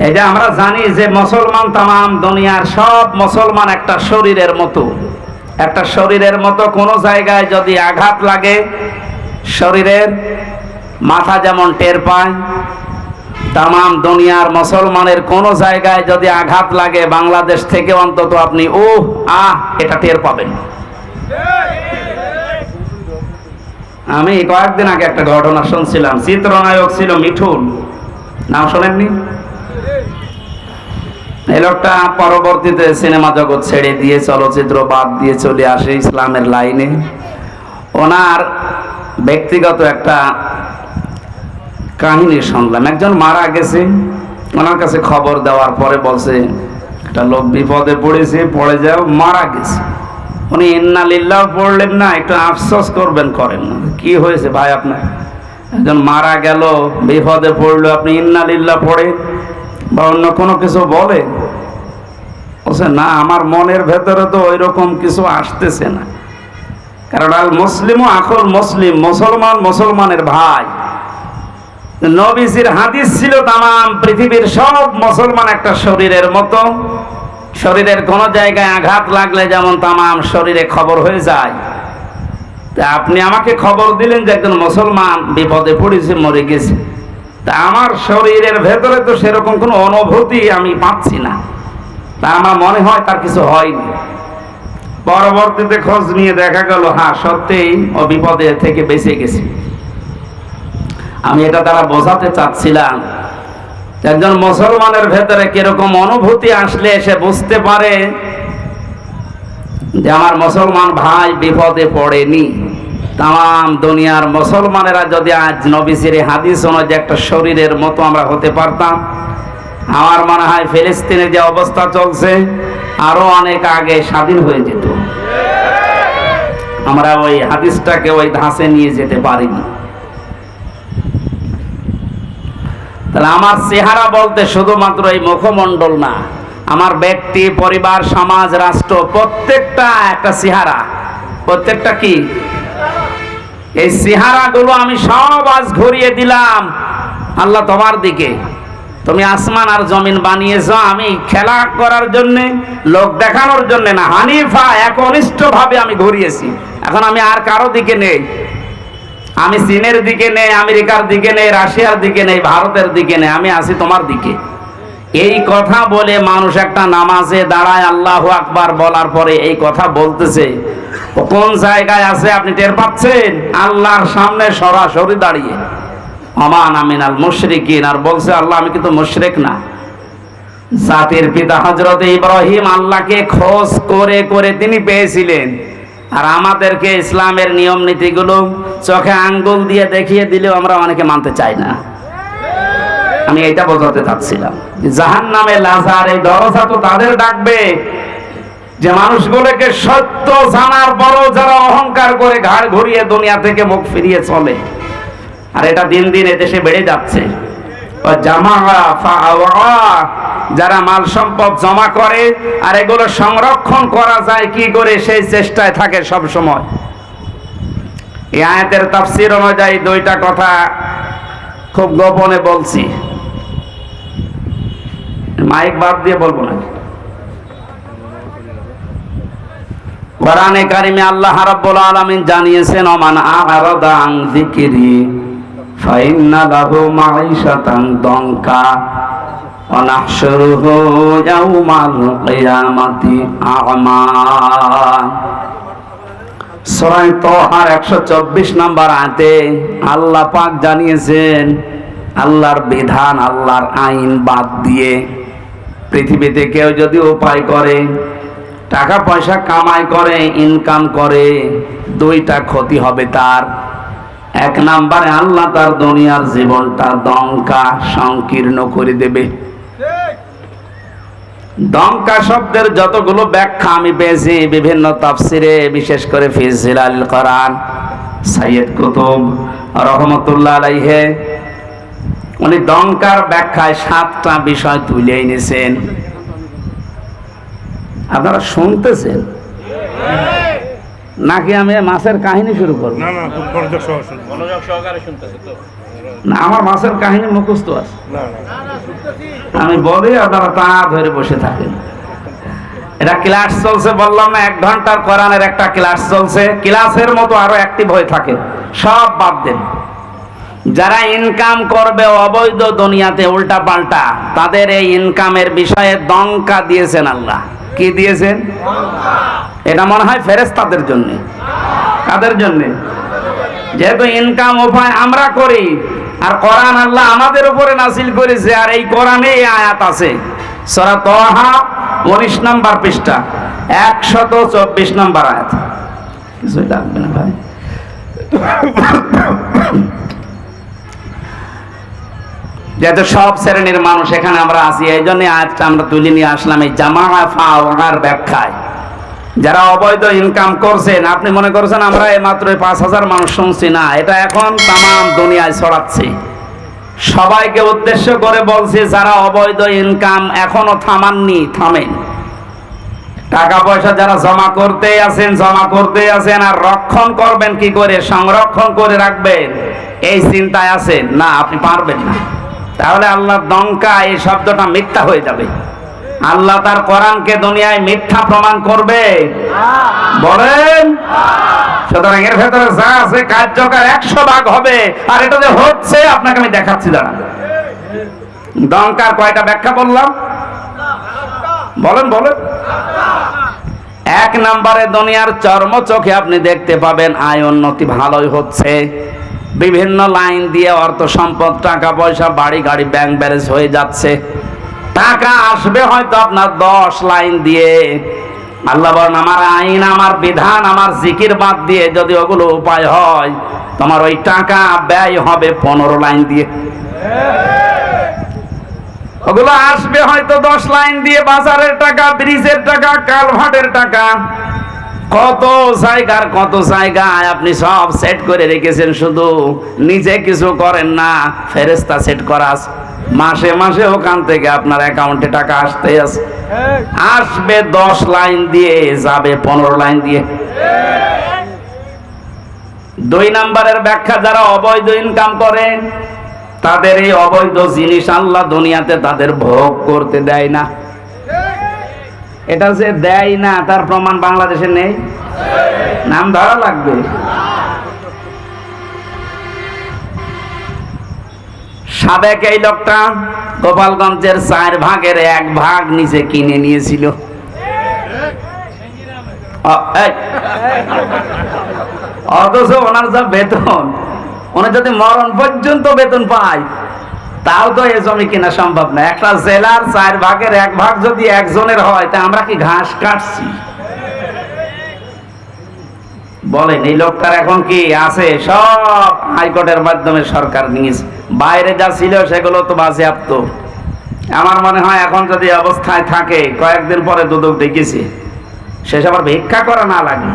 যে আমরা জানি যে মুসলমান তাম দুনিয়ার সব মুসলমান একটা শরীরের মতো। একটা শরীরের মতো কোনো জায়গায় যদি আঘাত লাগে, শরীরের মাথা যেমন টের পায় তাম দুনিয়ার মুসলমানের কোনো জায়গায় যদি আঘাত লাগে, বাংলাদেশ থেকে অন্তত আপনি ও আহ, এটা টের পাবেন। আমি কয়েকদিন আগে একটা ঘটনা শুনছিলাম, চিত্রনায়ক ছিল মিঠুন। নাম শোনেননি? এই লোকটা পরবর্তীতে সিনেমা জগৎ ছেড়ে দিয়ে চলচ্চিত্র বাদ দিয়ে চলে আসে ইসলামের লাইনে। ওনার ব্যক্তিগত একটা কাহিনী শুনলাম। একজন মারা গেছে। ওনার কাছে খবর দেওয়ার পরে বলছে, একটা লোক বিপদে পড়েছে, পড়ে যাও, মারা গেছে। উনি, ইন্না লিল্লাহ, পড়লেন না, একটু আফসোস করবেন, করেন না। কি হয়েছে ভাই আপনার? একজন মারা গেল, বিপদে পড়ল। আপনি ইন্না লিল্লাহ পড়ে বা অন্য কোনো কিছু বলে? বলছে না, আমার মনের ভেতরে তো ওই রকম কিছু আসতেছে না। কারণ আল মুসলিমও আকল মুসলিম, মুসলমান মুসলমানের ভাই। নবীজির হাদিস ছিল তাম পৃথিবীর সব মুসলমান একটা শরীরের মতো। শরীরের কোনো জায়গায় আঘাত লাগলে যেমন তাম শরীরে খবর হয়ে যায়। তা আপনি আমাকে খবর দিলেন যে একজন মুসলমান বিপদে পড়েছে, মরে গেছে। তা আমার শরীরের ভেতরে তো সেরকম কোনো অনুভূতি আমি পাচ্ছি না। তা আমার মনে হয় তার কিছু হয়নি। পরবর্তীতে খোঁজ নিয়ে দেখা গেল হ্যাঁ সত্যিই ও বিপদে থেকে বেঁচে গেছে। আমি এটা দ্বারা বোঝাতে চাচ্ছিলাম, একজন মুসলমানের ভেতরে কীরকম অনুভূতি আসলে সে বুঝতে পারে যে আমার মুসলমান ভাই বিপদে পড়েনি। তাম দুনিয়ার মুসলমানেরা যদি আজ নবিসির হাদিস অনুযায়ী একটা শরীরের মতো আমরা হতে পারতাম আমার মনে হয় ফিলিস্তিনে যে অবস্থা চলছে, আরও অনেক আগে স্বাধীন হয়ে যেত। আমরা ওই হাদিসটাকে ওই ধাঁচে নিয়ে যেতে পারিনি। তাহলে আমার চেহারা বলতে শুধুমাত্র এই মুখমণ্ডল না, আমার ব্যক্তি, পরিবার, সমাজ, রাষ্ট্র, প্রত্যেকটা একটা চেহারা। প্রত্যেকটা কি? এই চেহারাগুলো আমি সব আজ ঘুরিয়ে দিলাম আল্লাহ তোমার দিকে। তুমি আসমান আর জমিন বানিয়েছ আমি খেলা করার জন্য, লোক দেখানোর জন্য না। হানিফা একনিষ্ঠ ভাবে আমি ঘুরিয়েছি। এখন আমি আর কারও দিকে নেই। আমি চীনের দিকে নেই, আমেরিকার দিকে নেই, রাশিয়ার দিকে নেই, ভারতের দিকে নেই, আমি আছি তোমার দিকে। এই কথা বলে মানুষ একটা নামাজে দাঁড়ায়, আল্লাহ আকবার বলার পরে এই কথা বলতেছে। কোন জায়গায় আছে আপনি টের পাচ্ছেন? আল্লাহর সামনে সরাসরি দাঁড়িয়ে। অমান আমিনাল মুশরিকিন, আর বলছে, আল্লাহ, আমি কিন্তু মুশরিক না। জাতির পিতা হজরত ইব্রাহিম আল্লাহকে খোঁজ করে করে তিনি পেয়েছিলেন। আর আমাদেরকে ইসলামের নিয়ম নীতিগুলো চোখে আঙ্গুল দিয়ে দেখিয়ে দিলেও আমরা অনেকে মানতে চাই না। আমি এটা বোঝাতে চাচ্ছিলাম। জাহান নামে লাজার এই দরজা তো তাদের ডাকবে। যে মানুষগুলোকে সত্য জানার পরও যারা অহংকার করে ঘাড় ঘুরিয়ে দুনিয়া থেকে মুখ ফিরিয়ে চলে। আর এটা দিন দিন এদেশে বেড়ে যাচ্ছে। যারা মাল সম্পদ জমা করে আর এগুলো সংরক্ষণ করা যায়, কি করে সেই চেষ্টায় থাকে সব সময়। এই আয়াতের তাফসির অনুযায়ী দুইটা কথা খুব গোপনে বলছি। মাইক বাদ দিয়ে বলব না। কোরআনে কারিমে আল্লাহ রাব্বুল আলামিন জানিয়েছেন ওমান আ'রাদা আন যিকরি তাহার 124 নম্বর আয়াতে আল্লাহ পাক জানিয়েছেন, আল্লাহর বিধান, আল্লাহর আইন বাদ দিয়ে পৃথিবীতে কেউ যদি উপায় করে, টাকা পয়সা কামাই করে ইনকাম করে, দুইটা ক্ষতি হবে তার। এক নাম্বারে আল্লাহ তার দুনিয়ার জীবনটা দঙ্কা সংকীর্ণ করে দেবে। দঙ্কা শব্দের যতগুলো ব্যাখ্যা আমি পেয়েছি, বিভিন্ন তাফসিরে, বিশেষ করে ফিজিল আল কোরআন, সাইয়েদ কুতুব রহমতুল্লাহ আলাইহে, উনি দঙ্কার ব্যাখ্যায় সাতটা বিষয় তুলে এনেছেন। আপনারা শুনতেছেন? নাকি আমি মাছের কাহিনী শুরু করব? না না মনোযোগ সহ মনোযোগ সহকারে শুনতেছে তো। না আমার মাছের কাহিনী মুখস্থ আছে। না না। আমি বলি আপনারা তা ধরে বসে থাকেন। এটা ক্লাস চলছে বললাম না এক ঘণ্টার কোরআনের একটা ক্লাস চলছে। ক্লাসের মতো আরও অ্যাক্টিভ হয়ে থাকে সব বাদ দেন। যারা ইনকাম করবে অবৈধ দুনিয়াতে উল্টা পাল্টা তাদের এই ইনকামের বিষয়ে দঙ্কা দিয়েছেন আল্লাহ। কি দিয়েছেন? এটা মনে হয় ফেরেস্তাদের জন্য। কাদের জন্য? যেহেতু ইনকাম উপায় আমরা করি, আর কোরআন আল্লাহ আমাদের উপরে নাসিল করেছে, আর এই কোরআনে এই আয়াত আছে। সরা তোহা উনিশ নম্বর পৃষ্ঠা, একশত চব্বিশ নম্বর আয়াত। কিছুই লাগবে না ভাই। যেহেতু সব শ্রেণির মানুষ এখানে আমরা আছি, এই জন্য আজকে আমরা তুলে নিয়ে আসলাম এই জামা ব্যাখ্যায়। যারা অবৈধ ইনকাম করছেন, আপনি মনে করছেন আমরা এই মাত্র পাঁচ হাজার মানুষ শুনছি? না, এটা এখন তাম দুনিয়ায় ছড়াচ্ছে। সবাইকে উদ্দেশ্য করে বলছি, যারা অবৈধ ইনকাম এখনও থামাননি, থামেন। টাকা পয়সা যারা জমা করতে আছেন, জমা করতে আছেন, আর রক্ষণ করবেন কি করে? সংরক্ষণ করে রাখবেন। এই চিন্তায় আছেন? না, আপনি পারবেন না। তাহলে আল্লাহ দঙ্কা এই শব্দটা মিথ্যা হয়ে যাবে। আল্লাহ তার কোরআনকে দুনিয়ায় মিথ্যা প্রমাণ করবে। বলেন? সুতরাং এর ভেতরে যা আছে কার্যকর একশো ভাগ হবে। আর এটা যে হচ্ছে, আপনাকে আমি দেখাচ্ছি দাঁড়া দঙ্কার কয়টা ব্যাখ্যা বললাম? বলেন বলেন। এক নম্বরে দুনিয়ার চর্ম চোখে আপনি দেখতে পাবেন আয় উন্নতি ভালোই হচ্ছে। বিভিন্ন লাইন দিয়ে অর্থ সম্পদ, টাকা পয়সা, বাড়ি, গাড়ি ব্যাংক ব্যালেন্স হয়ে যাচ্ছে। টাকা আসবে হয়তো আপনার দশ লাইন দিয়ে। আল্লাহ বলেন, আমার আইন, আমার বিধান, আমার জিকির বাদ দিয়ে যদি ওগুলো উপায় হয়, তোমার ওই টাকা ব্যয় হবে পনেরো লাইন দিয়ে। ওগুলো আসবে হয়তো দশ লাইন দিয়ে, বাজারের টাকা, ব্রিজের টাকা, কালভার্টের টাকা। কত জায়গার কত জায়গায় আপনি সব সেট করে রেখেছেন, শুধু নিজে কিছু করেন না ফেরেস্তা সেট করা আছে। মাসে মাসে ওখান থেকে আপনার অ্যাকাউন্টে টাকা আসতে আছে। আসবে দশ লাইন দিয়ে, যাবে পনেরো লাইন দিয়ে। দুই নম্বরের ব্যাখ্যা, যারা অবৈধ ইনকাম করে, তাদের এই অবৈধ জিনিস আল্লাহ দুনিয়াতে তাদের ভোগ করতে দেয় না। এটা যে দেয় না, তার প্রমাণ বাংলাদেশে নেই। নাম ধরা লাগবে। সাবেক এই লোকটা গোপালগঞ্জের চার ভাগের এক ভাগ নিচে কিনে নিয়েছিল। অথচ ওনার যা বেতন, উনি যদি মরণ পর্যন্ত বেতন পায় তাও তো এ জমি কেনা সম্ভব না। একটা জেলার চার ভাগের এক ভাগ যদি একজনের হয়, তা আমরা কি ঘাস কাটছি? বলেন, এই লোকটার এখন কি আছে? সব হাইকোর্টের মাধ্যমে সরকার নিয়েছে। বাইরে যা ছিল, সেগুলো তো বাজেয়াপ্ত। আমার মনে হয় এখন যদি অবস্থায় থাকে, কয়েকদিন পরে দুদক দেখেছি শেষ আবার ভিক্ষা করা না লাগে।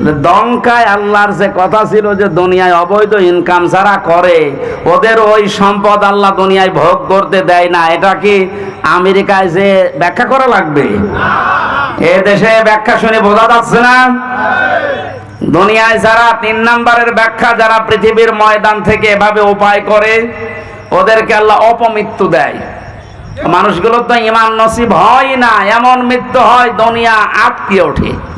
দঙ্কায় আল্লাহর যে কথা ছিল যে দুনিয়ায় অবৈধ ইনকাম যারা করে, ওদের ওই সম্পদ আল্লাহ দুনিয়ায় ভোগ করতে দেয় না। এটা কি আমেরিকায় যে ব্যাখ্যা করা লাগবে? এ দেশে ব্যাখ্যা শুনে বোঝা যাচ্ছে না? দুনিয়ায় যারা তিন নম্বরের ব্যাখ্যা যারা পৃথিবীর ময়দান থেকে এভাবে উপায় করে, ওদেরকে আল্লাহ অপমৃত্যু দেয়। মানুষগুলো তো ইমান নসিব হয় না। এমন মৃত্যু হয়, দুনিয়া আটকে ওঠে।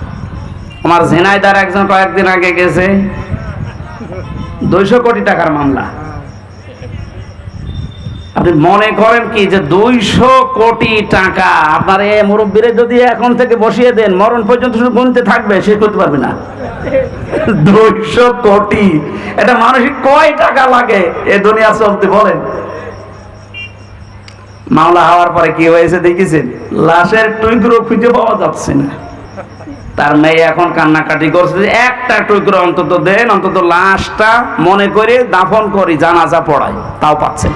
আমার ঝিনাইদার একজন কয়েকদিন আগে গেছে। দুইশো কোটি টাকার মামলা। আপনি মনে করেন কি যে দুইশো কোটি টাকা? আপনার এ মুরব্বীরে যদি এখন থেকে বসিয়ে দেন, মরণ পর্যন্ত শুধু গুনতে থাকবে শেষ করতে পারবে না। দুইশো কোটি। এটা মানসিক কয় টাকা লাগে? এ দুনিয়া চলতে বলেন। মামলা হওয়ার পরে কি হয়েছে দেখেছেন? লাশের টুইগুলো খুঁজে পাওয়া যাচ্ছে না। তার মেয়ে এখন কান্নাকাটি করছে যে একটা টুকরো অন্তত দেন, অন্তত লাশটা মনে করে দাফন করি, জানাজা পড়াই। তাও পাচ্ছেন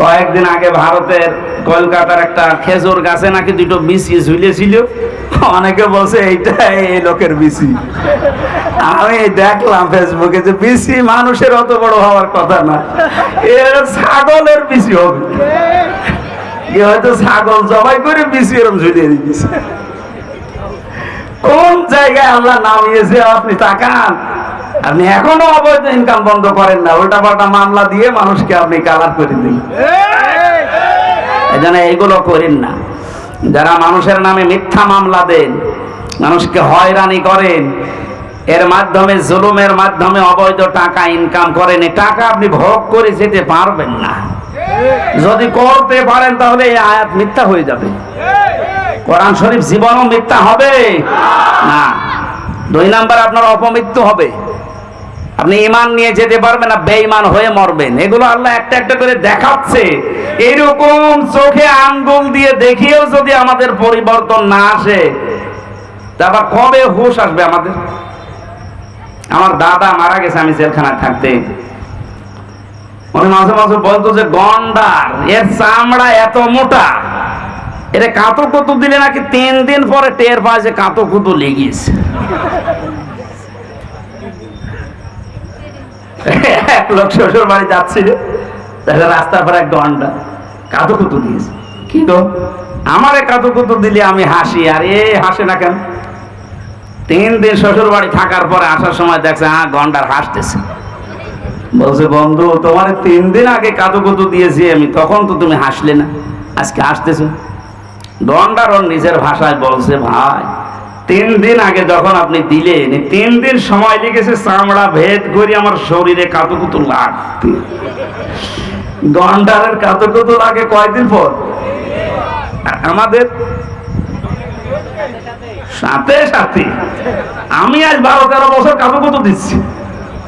কয়েকদিন আগে ভারতের কলকাতার একটা খেজুর গাছে নাকি দুটো বিসি ঝুলেছিল। অনেকে বলছে, এইটা এই লোকের বিসি আমি দেখলাম ফেসবুকে যে বিসি মানুষের অত বড় হওয়ার কথা না। এর ছাগলের বিসি হবে। কি হয়তো ছাগল জবাই করে এরম ঝুলিয়ে দিয়েছে কোন জায়গায় আল্লাহ নামিয়েছে আপনি তাকান? আপনি এখনও অবৈধ ইনকাম বন্ধ করেন না উল্টা পাল্টা মামলা দিয়ে মানুষকে আপনি কালার করে দিন। এই জন্য এইগুলো করেন না। যারা মানুষের নামে মিথ্যা মামলা দেন, মানুষকে হয়রানি করেন, এর মাধ্যমে জুলুমের মাধ্যমে অবৈধ টাকা ইনকাম করেন টাকা আপনি ভোগ করে যেতে পারবেন না। যদি করতে পারেন তাহলে এই আয়াত মিথ্যা হয়ে যাবে। কোরআন শরীফ জীবনও মিথ্যা হবে। না। দুই নাম্বার, আপনার অপমৃত্যু হবে। আপনি ইমান নিয়ে যেতে পারবেন না বেঈমান হয়ে মরবেন। এগুলো আল্লাহ একটা একটা করে দেখাচ্ছে। এরকম চোখে আঙ্গুল দিয়ে দেখিয়েও যদি আমাদের পরিবর্তন না আসে তারপর কবে হুশ আসবে আমাদের? আমার দাদা মারা গেছে, আমি জেলখানায় থাকতে। উনি মাঝে মাঝে বলতো যে, গন্ডার, এর চামড়া এত মোটা। এর কাঁতো কুতু দিলে নাকি তিন দিন পরে টের পায় যে কাঁতো কুতু লেগেছে। এক লোক শ্বশুর বাড়ি যাচ্ছিল তাহলে রাস্তার পর এক গন্ডা কাঁতো কুতু দিয়েছে। কি গো? আমারে কাঁতো কুতু দিলে আমি হাসি, আর এ হাসে না কেন? তিন দিন শ্বশুর বাড়ি থাকার পরে আসার সময় দেখছে হ্যাঁ গন্ডার হাসতেছে। বলছে, বন্ধু, তোমার তিন দিন আগে কাদু কুতু দিয়েছি আমি, তখন তো তুমি হাসলে না। আজকে হাসতেছো? গন্ডার ওর নিজের ভাষায় বলছে, ভাই, তিন দিন আগে যখন আপনি দিলেন তিন দিন সময় লেগেছে চামড়া ভেদ করে আমার শরীরে কাতুকুতু লাগতে গন্ডারের কাতুকুতু লাগে কয়দিন পর? আমাদের সাথে সাথে। আমি আজ বারো তেরো বছর কাতুকুতু দিচ্ছি।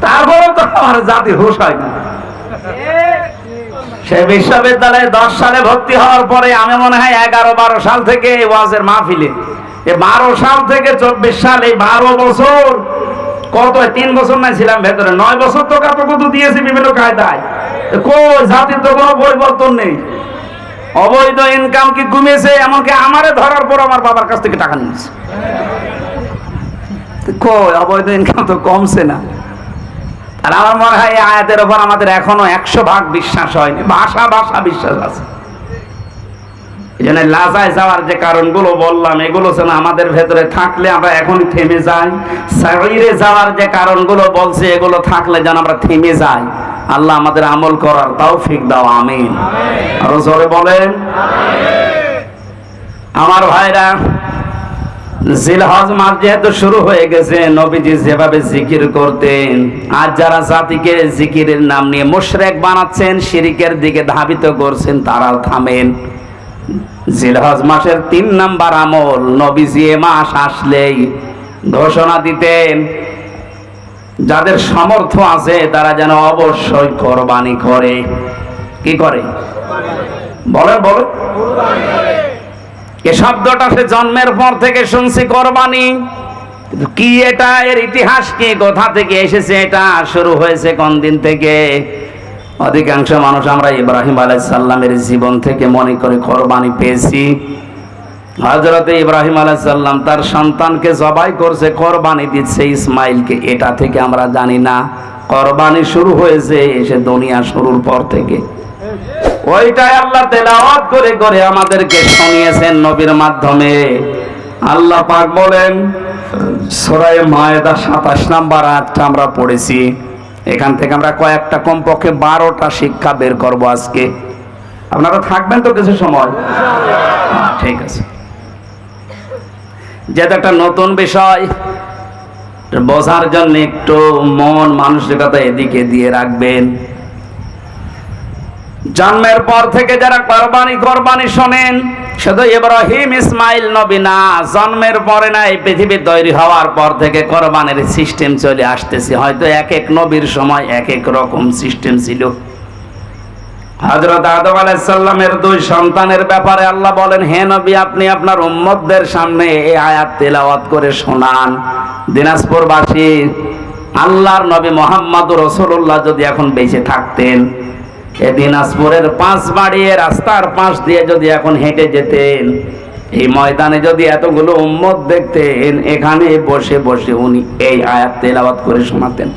তারপরে তো আমার জাতি হুশ হয় না। সে বিশ্ববিদ্যালয়ে দশ সালে ভর্তি হওয়ার পরে আমি মনে হয় এগারো বারো সাল থেকে এই ওয়াজের মাহফিলে। এ বারো সাল থেকে চব্বিশ সাল এই বারো বছর, কত তিন বছর নাই ছিলাম ভেতরে। নয় বছর তো কত কত দিয়েছি বিভিন্ন কায়দায়। কই? জাতির তো কোনো পরিবর্তন নেই। অবৈধ ইনকাম কি কমেছে এমনকি আমারে ধরার পর আমার বাবার কাছ থেকে টাকা নিয়েছে। কই? অবৈধ ইনকাম তো কমছে না। আর আমার মনে হয় এই আয়াতের ওপর আমাদের এখনও একশো ভাগ বিশ্বাস হয়নি। ভাষা ভাষা বিশ্বাস আছে। এই জন্য লাজায় যাওয়ার যে কারণগুলো বললাম এগুলো যেন আমাদের ভেতরে থাকলে আমরা এখনই থেমে যাই। সাইরে যাওয়ার যে কারণগুলো বলছে এগুলো থাকলে যেন আমরা থেমে যাই। আল্লাহ আমাদের আমল করার তাও ফিক দাও আমিন। আরও জোরে বলেন। আমার ভাইরা জিলহজ মাস যেহেতু শুরু হয়ে গেছে, নবীজি যেভাবে জিকির করতেন আজ যারা জাতিকে জিকিরের নাম নিয়ে মুশরেক বানাচ্ছেন, শিরিকের দিকে ধাবিত করছেন, তারাও থামেন। জিলহজ মাসের তিন নাম্বার আমল, নবীজি এ মাস আসলেই ঘোষণা দিতেন, যাদের সামর্থ্য আছে, তারা যেন অবশ্যই কোরবানি করে। কি করে? বলেন বলেন। এ শব্দটা সে জন্মের পর থেকে শুনছি, কোরবানি। কি এটা? এর ইতিহাস কি? কোথা থেকে এসেছে এটা? শুরু হয়েছে কোন দিন থেকে? অধিকাংশ মানুষ আমরা ইব্রাহিম আলাইসাল্লামের জীবন থেকে মনে করে কোরবানি পেয়েছি। হজরত ইব্রাহিম আলাইসাল্লাম তার সন্তানকে জবাই করছে, কোরবানি দিচ্ছে ইসমাইলকে। এটা থেকে আমরা জানি না। কোরবানি শুরু হয়েছে এসে দুনিয়া শুরুর পর থেকে। ওইটাই আল্লাহ তেলাওয়াত করে করে আমাদেরকে শুনিয়েছেন নবীর মাধ্যমে। আল্লাহ পাক বলেন সরাই মায়েদা সাতাশ নাম্বার আটটা আমরা পড়েছি। এখান থেকে আমরা কয়েকটা কমপক্ষে বারোটা শিক্ষা বের করব আজকে। আপনারা থাকবেন তো কিছু সময়? ঠিক আছে। যেহেতু একটা নতুন বিষয়, বোঝার জন্য একটু মন মানসিকতা এদিকে দিয়ে রাখবেন। জন্মের পর থেকে যারা কোরবানি কোরবানি শোনেন, শুধু ইব্রাহিম, ইসমাইল, নবী না, জন্মের পরে না, এই পৃথিবী তৈরি হওয়ার পর থেকে কোরবানির সিস্টেম চলে আসতেছে। হয়তো এক এক নবীর সময় এক এক রকম সিস্টেম ছিল। হজরত আদম আলাইসাল্লামের দুই সন্তানের ব্যাপারে আল্লাহ বলেন, হে নবী, আপনি আপনার উম্মতদের সামনে এই আয়াত তেলাওয়াত করে শোনান। দিনাজপুরবাসী, আল্লাহর নবী মোহাম্মদ রসুল্লাহ যদি এখন বেঁচে থাকতেন এ দিনাজপুরের পাঁচ বাড়িয়ে রাস্তার পাশ দিয়ে যদি এখন হেঁটে যেতেন, এই ময়দানে যদি এতগুলো উম্মত দেখতেন, এখানে বসে বসে উনি এই আয়াত তেলাওয়াত করে শোনাতেন।